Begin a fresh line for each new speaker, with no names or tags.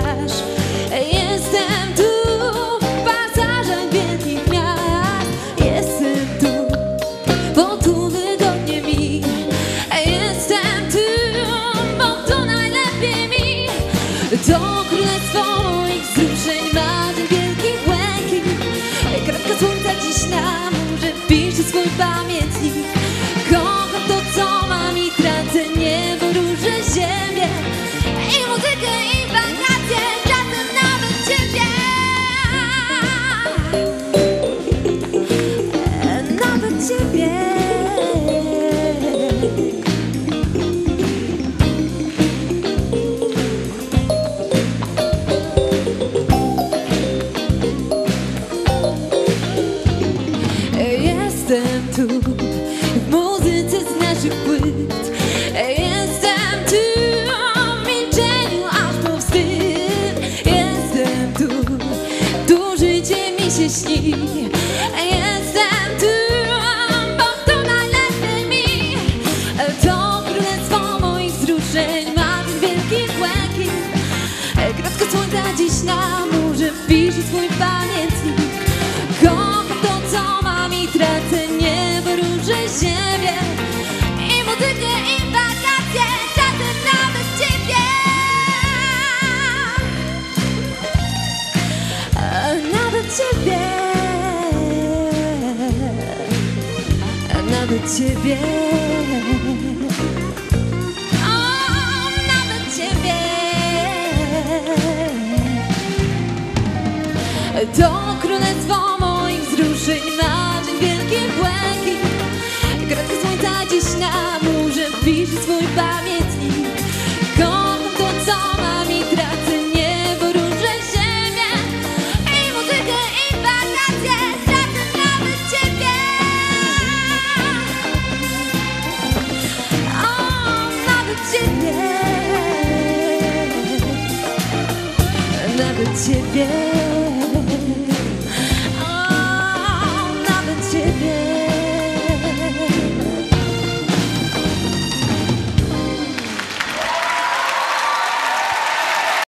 twarz Jestem tu pasażerem wielkich miast. Jestem tu, bo tu pieśni Jestem tu, bo to najlepiej mi. To królestwo moich wzruszeń Ma ten wielki błękit. Kratko słońca dziś na murze Pisze swój pamiętnik. Kocham to, co mam i tracę тебе Don't тебе, надо тебе.